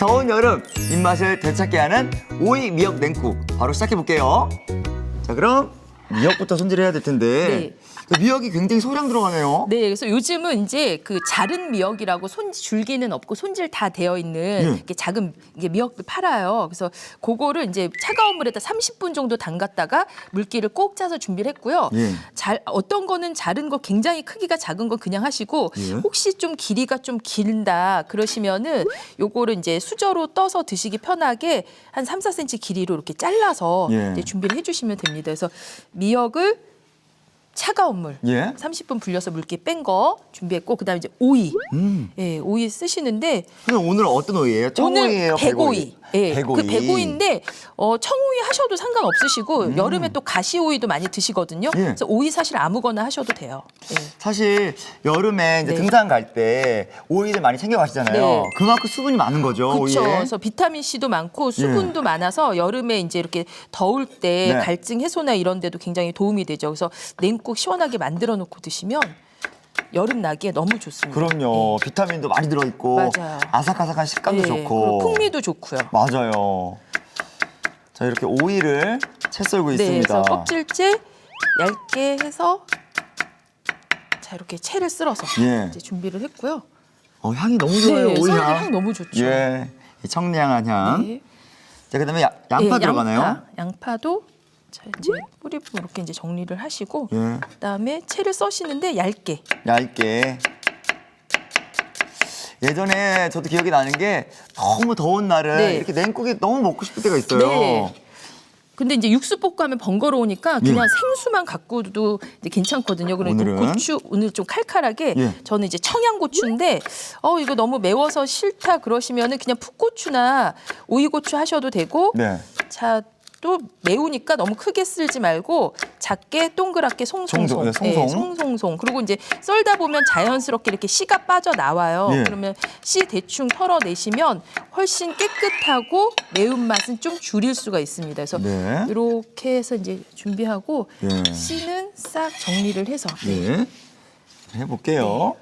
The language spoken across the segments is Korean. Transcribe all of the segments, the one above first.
더운 여름 입맛을 되찾게 하는 오이 미역 냉국 바로 시작해 볼게요. 자 그럼 미역부터 손질해야 될 텐데 미역이 굉장히 소량 들어가네요. 네, 그래서 요즘은 이제 그 자른 미역이라고 손 줄기는 없고 손질 다 되어 있는 예. 이렇게 작은 이게 미역을 팔아요. 그래서 그거를 이제 차가운 물에다 30분 정도 담갔다가 물기를 꼭 짜서 준비를 했고요. 예. 잘 어떤 거는 자른 거 굉장히 크기가 작은 건 그냥 하시고 예. 혹시 좀 길이가 좀 길다 그러시면은 요거를 이제 수저로 떠서 드시기 편하게 한 3, 4cm 길이로 이렇게 잘라서 예. 이제 준비를 해 주시면 됩니다. 그래서 미역을 차가운 물 예. 30분 불려서 물기 뺀 거 준비했고 그다음에 이제 오이. 음. 예, 오이 쓰시는데 그럼 오늘 어떤 오이예요? 청오이예요? 오늘 백오이. 예, 백오이. 그 백오이인데 어, 청오이 하셔도 상관없으시고 음. 여름에 또 가시오이도 많이 드시거든요. 예. 그래서 오이 사실 아무거나 하셔도 돼요. 예. 사실 여름에 이제 네. 등산 갈 때 오이를 많이 챙겨 가시잖아요. 네. 그만큼 수분이 많은 거죠. 그렇죠. 오이에. 그래서 비타민 C도 많고 수분도 많아서 여름에 이제 이렇게 더울 때 네. 갈증 해소나 이런 데도 굉장히 도움이 되죠. 그래서 냉국 시원하게 만들어 놓고 드시면 여름 나기에 너무 좋습니다. 그럼요. 비타민도 많이 들어 있고 맞아요. 아삭아삭한 식감도 예, 좋고. 그리고 풍미도 좋고요. 맞아요. 자 이렇게 오이를 채 썰고 네, 있습니다. 껍질째 얇게 해서 자 이렇게 채를 쓸어서 예. 이제 준비를 했고요. 어, 향이 너무 좋아요. 네, 오이 썰기 향. 향 너무 좋죠. 예. 이 청량한 향. 네. 자 그다음에 야- 양파 예, 들어가나요? 양파, 양파도 자 이제 뿌리 부분 이렇게 이제 정리를 하시고 예. 그다음에 채를 써시는데 얇게. 얇게. 예전에 저도 기억이 나는 게 너무 더운 날은 네. 이렇게 냉국이 너무 먹고 싶을 때가 있어요. 네. 근데 이제 육수 볶으면 번거로우니까 그냥 예. 생수만 갖고도 이제 괜찮거든요. 오늘은? 고추 오늘 좀 칼칼하게 예. 저는 이제 청양고추인데 어 이거 너무 매워서 싫다 그러시면은 그냥 풋고추나 오이고추 하셔도 되고 네. 자. 또 매우니까 너무 크게 쓸지 말고 작게 동그랗게 송송송, 송송, 네, 송송. 예, 송송송. 그리고 이제 썰다 보면 자연스럽게 이렇게 씨가 빠져 나와요. 예. 그러면 씨 대충 털어내시면 훨씬 깨끗하고 매운 맛은 좀 줄일 수가 있습니다. 그래서 네. 이렇게 해서 이제 준비하고 예. 씨는 싹 정리를 해서 네. 해볼게요.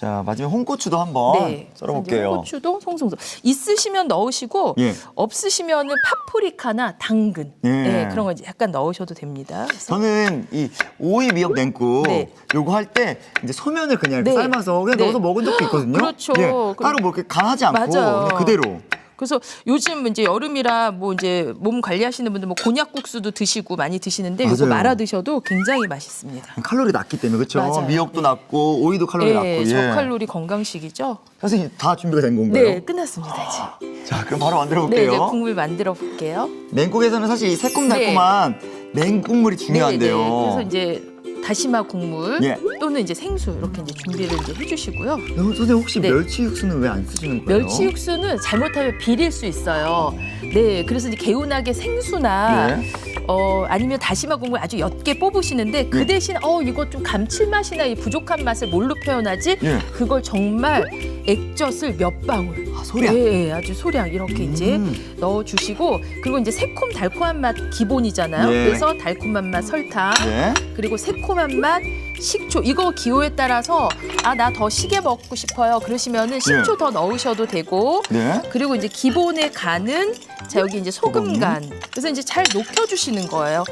자 마지막에 홍고추도 한번 네. 썰어볼게요. 고추도 송송송 있으시면 넣으시고 예. 없으시면은 파프리카나 당근 예. 네, 그런 거 이제 약간 넣으셔도 됩니다. 그래서 저는 이 오이 미역 냉국 네. 요거 할 때 이제 소면을 그냥 이렇게 네. 삶아서 그냥 네. 넣어서 먹은 적도 있거든요. 그렇죠. 예, 따로 뭐 이렇게 간하지 않고 맞아요. 그냥 그대로. 그래서 요즘 이제 여름이라 뭐 이제 몸 관리하시는 분들 뭐 곤약국수도 드시고 많이 드시는데 맞아요. 말아 드셔도 굉장히 맛있습니다. 칼로리 낮기 때문에 그렇죠. 맞아요. 미역도 낮고 오이도 칼로리 낮고. 네, 예. 저칼로리 건강식이죠. 선생님 다 준비가 된 건가요? 네, 끝났습니다 이제. 자 그럼 바로 만들어 네, 이제 볼게요. 국물 만들어 볼게요. 냉국에서는 사실 이 새콤달콤한 냉국물이 중요한데요. 네, 네. 그래서 이제 다시마 국물 예. 또는 이제 생수 이렇게 이제 준비를 이제 해주시고요. 어, 선생님 혹시 네. 멸치 육수는 왜 안 쓰시는 거예요? 멸치 육수는 잘못하면 비릴 수 있어요. 네, 그래서 이제 개운하게 생수나 네. 어 아니면 다시마 국물 아주 옅게 뽑으시는데 그 네. 대신 어 이거 좀 감칠맛이나 이 부족한 맛을 뭘로 표현하지? 예. 그걸 정말 액젓을 몇 방울. 아, 소량. 예, 예, 아주 소량 이렇게 이제 음. 넣어주시고 그리고 이제 새콤 달콤한 맛 기본이잖아요. 예. 그래서 달콤한 맛 설탕 네. 그리고 새콤한 맛 식초 이거 기호에 따라서 아 나 더 시게 먹고 싶어요. 그러시면은 식초 예. 더 넣으셔도 되고 네. 그리고 이제 기본의 간은 자 여기 이제 소금 간 그래서 이제 잘 녹여주시는 거예요.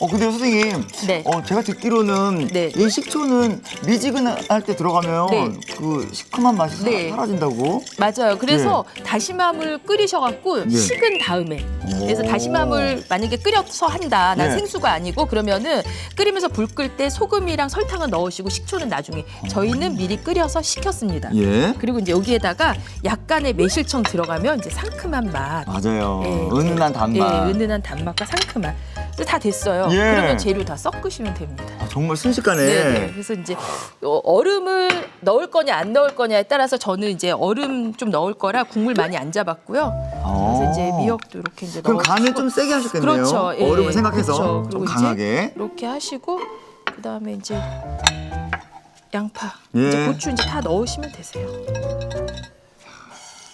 어 근데 선생님, 네. 어 제가 듣기로는 네. 이 식초는 미지근할 때 들어가면 네. 그 시큼한 맛이 사- 네. 사라진다고. 맞아요. 그래서 다시마물 끓이셔갖고 예. 식은 다음에 그래서 오. 다시마물 만약에 끓여서 한다. 난 네. 생수가 아니고 그러면은 끓이면서 불 끌 때 소금이랑 설탕을 넣으시고 식초는 나중에 저희는 미리 끓여서 식혔습니다. 예. 그리고 이제 여기에다가 약간의 매실청 들어가면 이제 상큼한 맛. 맞아요. 예, 은은한 단맛. 예, 은은한 단맛과 상큼한. 다 됐어요. 예. 그러면 재료 다 섞으시면 됩니다. 아, 정말 순식간에. 네, 네. 그래서 이제 어, 얼음을 넣을 거냐 안 넣을 거냐에 따라서 저는 이제 얼음 좀 넣을 거라 국물 많이 안 잡았고요. 그래서 이제 미역도 이렇게 이제 어. 그럼. 간을 좀 세게 하셨겠네요. 그렇죠. 예, 얼음을 생각해서 그렇죠. 좀 그리고 이제 강하게. 이렇게 하시고 그다음에 이제 양파, 예. 이제 고추 이제 다 넣으시면 되세요.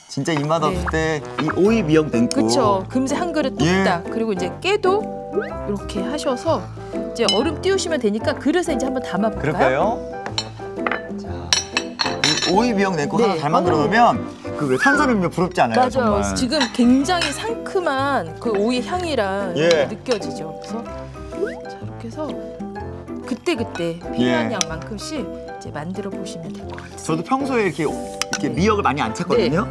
진짜 입맛 네. 없을 때 이 오이 미역 냉국. 그렇죠. 금세 한 그릇 예. 뚝딱. 그리고 이제 깨도 이렇게 하셔서 이제 얼음 띄우시면 되니까 그릇에 이제 한번 담아볼까요? 그럴까요? 자, 이 오이 미역 냉국 네. 하나 잘 만들어 놓으면 그 왜 탄산음료 부럽지 않아요? 맞아요. 정말. 지금 굉장히 상큼한 그 오이 향이랑 예. 느껴지죠. 그래서 자 이렇게 해서 그때 그때 필요한 예. 양만큼씩 이제 만들어 보시면 될 것 같아요. 저도 평소에 이렇게 이렇게 미역을 많이 안 찾거든요.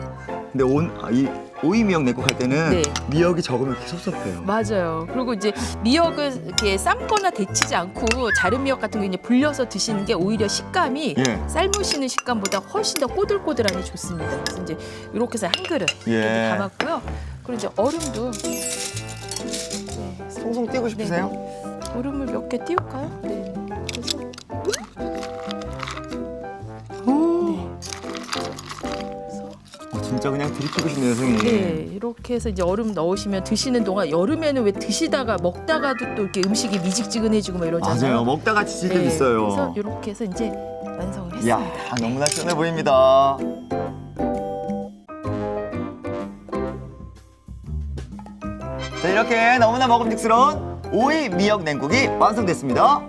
근데 온, 아, 이 오이 미역 냉국 할 때는 네. 미역이 적으면 이렇게 섭섭해요. 맞아요. 그리고 이제 미역을 이렇게 삶거나 데치지 않고 자른 미역 같은 거 이제 불려서 드시는 게 오히려 식감이 예. 삶으시는 식감보다 훨씬 더 꼬들꼬들하니 좋습니다. 그래서 이제 이렇게 해서 한 그릇 예. 이렇게 담았고요. 그리고 이제 얼음도 네, 송송 뛰고 싶으세요? 얼음을 몇 개 띄울까요? 네. 그래서 진짜 그냥 들이키고 싶네요, 선생님. 네, 이렇게 해서 이제 얼음 넣으시면 드시는 동안 여름에는 왜 드시다가 먹다가도 또 이렇게 음식이 미직지근해지고 막 이러잖아요. 맞아요. 먹다가 지칠 때 네, 있어요. 그래서 이렇게 해서 이제 완성을 이야, 했습니다. 너무나 시원해 보입니다. 자, 이렇게 너무나 먹음직스러운 오이 미역 냉국이 완성됐습니다.